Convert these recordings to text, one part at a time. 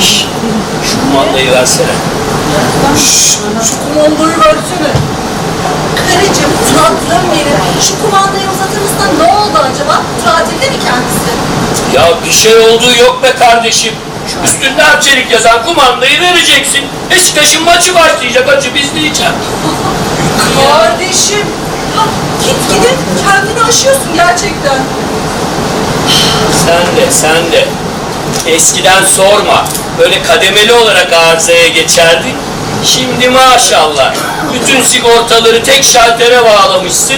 Şu kumandayı versene. Şu kumandayı versene. Karıcığım, tatlım benim. Şu kumandayı uzatır mısın? Ne oldu acaba? Tatilde mi kendisi? Ya bir şey olduğu yok be kardeşim. Üstünde harçelik yazan kumandayı vereceksin. Beşiktaş'ın maçı başlayacak acı biz diyeceğim. Kardeşim. Ya, git gidip kendini aşıyorsun gerçekten. Sen de sen de. Eskiden sorma. Böyle kademeli olarak arızaya geçerdik. Şimdi maşallah. Bütün sigortaları tek şaltere bağlamışsın.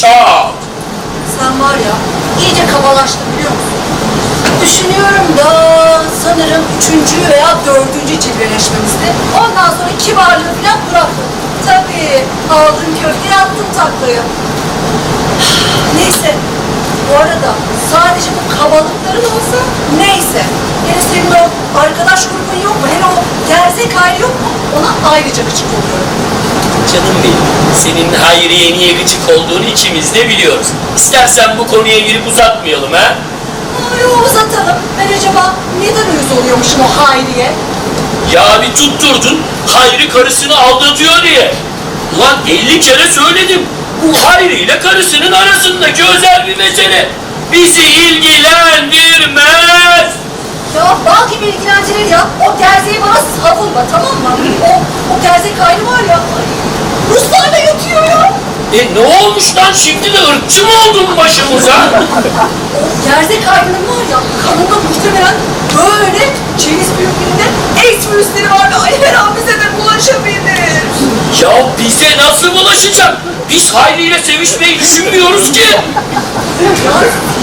Çat. Sen var ya, iyice kabalaştın biliyor musun? Düşünüyorum da sanırım üçüncü veya dördüncü cilveleşmemizde. Ondan sonra kibarlığı falan bıraktım. Tabii aldın köfteyi attın taklayı. Neyse. Bu arada sadece bu kabalıkların olsa neyse. Yani senin o arkadaş grubun yok mu? Hele o gerzek hali yok mu? Ona ayrıca gıcık oluyorum. Canım benim, senin Hayriye niye gıcık olduğunu ikimiz de biliyoruz. İstersen bu konuya girip uzatmayalım ha? Ay uzatalım. Ben acaba neden uyuz oluyormuşum o Hayriye? Ya bir tutturdun, Hayri karısını aldatıyor diye. Ulan 50 kere söyledim. Bu Hayri ile karısının arasındaki özel bir mesele. Bizi ilgilendirmez. Ya bal gibi ilgilendirir ya. O gerzeği bana savunma tamam mı? O, o gerzek hali var ya. Ruslarla yatıyor ya. E ne olmuş lan şimdi de ırkçı mı oldun başımıza? O gerzek halinin var ya. Kanında muhtemelen böyle ceviz büyüklüğünde AIDS virüsleri var ve ay her an bize de bulaşabilir. ya bize nasıl bulaşacak? Biz Hayri ile sevişmeyi düşünmüyoruz ki. Ya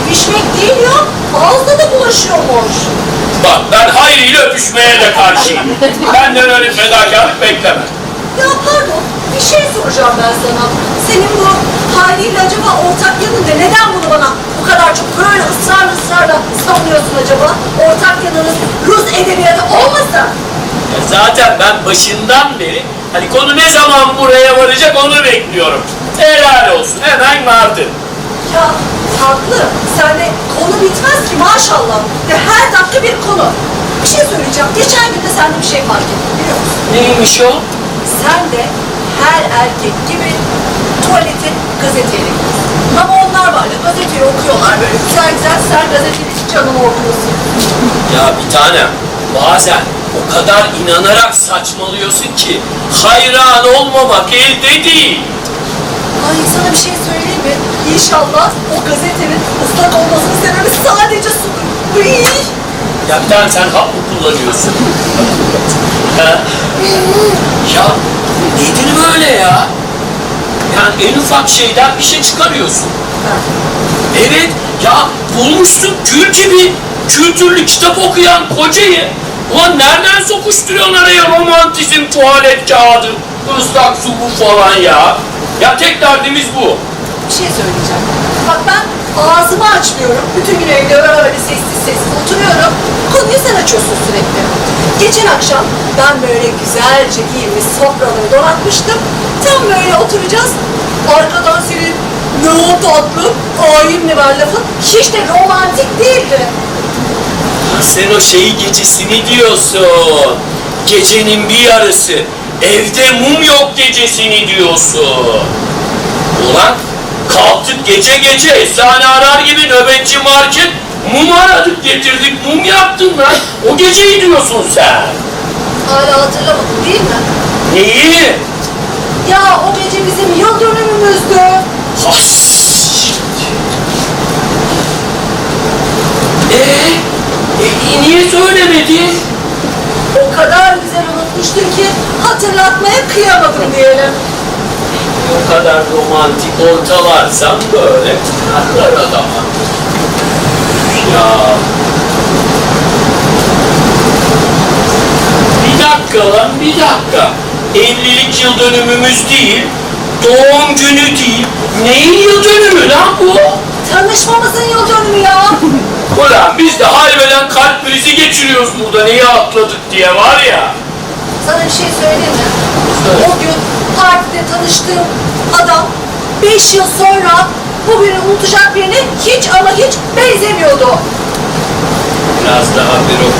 sevişmek değil ya. Ağızda da bulaşıyormuş. Bak ben Hayri ile öpüşmeye de karşıyım. Benden öyle fedakarlık bekleme. Ya pardon, bir şey soracağım ben sana. Senin bu haliyle acaba ortak yanında neden bunu bana bu kadar çok böyle ısrarla ısrarla savunuyorsun acaba? Ortak yanınız Rus edebiyatı olmasa? Ya zaten ben başından beri hani konu ne zaman buraya varacak onu bekliyorum. Helal olsun hemen vardı. Ya tatlı, sende konu bitmez ki maşallah. Ve her dakika bir konu. Bir şey söyleyeceğim. Geçen gün de sende bir şey fark ettim biliyor musun? Neymiş o? Sen de her erkek gibi tuvalete gazeteyle gidiyorsun. Ama onlar var ya gazeteyi okuyorlar böyle güzel güzel sen gazeteyi canını okuyorsun. Ya bir tane bazen o kadar inanarak saçmalıyorsun ki hayran olmamak elde değil. Ay sana bir şey söyleyeyim? İnşallah o gazetenin ıslak olmasının sebebi sadece sudur. Iy! Ya bir sen hap kullanıyorsun? ha? Ya nedir böyle ya? Yani en ufak şeyden bir şey çıkarıyorsun. Evet ya bulmuşsun gül gibi kültürlü kitap okuyan kocayı. Ulan nereden sokuşturuyorsun araya romantizm, tuvalet kağıdı, ıslak su bu falan ya. Ya tek derdimiz bu. Bir şey söyleyeceğim. Bak ben ağzımı açmıyorum. Bütün gün evde öyle sessiz sessiz oturuyorum. Konuyu sen açıyorsun sürekli. Geçen akşam ben böyle güzelce giyinmiş sofraları donatmıştım. Tam böyle oturacağız. Arkadan senin ne o tatlı, mi var lafın hiç de romantik değildi. Sen o şeyi gecesini diyorsun. Gecenin bir yarısı. Evde mum yok gecesini diyorsun. Ulan kalktık gece gece eczane arar gibi nöbetçi market mum aradık getirdik mum yaptın lan. O geceyi diyorsun sen. Hala hatırlamadın değil mi? Neyi? Ya o gece bizim yıl dönümümüzdü. Has. Ee, e, niye söylemedin? O kadar güzel unutmuştum ki hatırlatmaya kıyamadım diyelim. O kadar romantik ortalarsan böyle hatırlar adama. Ya. Bir dakika lan bir dakika. Evlilik yıl dönümümüz değil, doğum günü değil. Neyin yıl dönümü lan bu? Tanışmamızın yıl dönümü ya. Ulan biz de halveden kalp krizi geçiriyoruz burada neyi atladık diye var ya. Sana bir şey söyleyeyim mi? Evet. O gün partide tanıştığım adam beş yıl sonra bugünü unutacak birine hiç ama hiç benzemiyordu. Biraz daha bürokrasi